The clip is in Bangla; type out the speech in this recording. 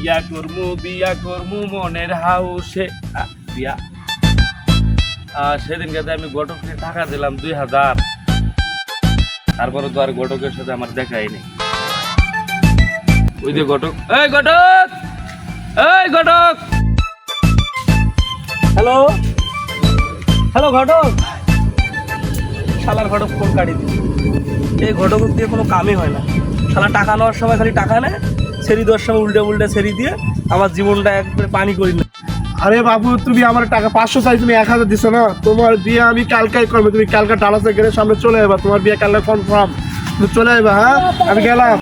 বিয়া করমু বিয়া করমু মনের হাউসে। বিয়া আহ, সেদিনকে তো আমি ঘটককে টাকা দিলাম দুই হাজার। তারপরে তো আর ঘটকের সাথে আমার দেখাই নেই। ওই যে ঘটক এই ঘটক এই ঘটক হ্যালো? হ্যালো ঘটক শালার ঘটক ফোন কাটি দিল। এই ঘটক দিয়ে কোনো কামই হয় না। শালা টাকা নেওয়ার সময় খালি টাকা নেয়? সেরি দেওয়ার সময় উল্টে উল্টে ছেড়ি দিয়ে আমার জীবনটা একবারে পানি করি না আরে বাবু, তুমি আমার টাকা পাঁচশো চাই, তুমি এক হাজার দিছো না? তোমার বিয়ে আমি কালকাই করব। তুমি কালকে ডালাসে গেলে সামনে চলে যাবা তোমার বিয়ে কালকে কনফার্ম তুমি চলে যাবা হ্যাঁ? আমি গেলাম।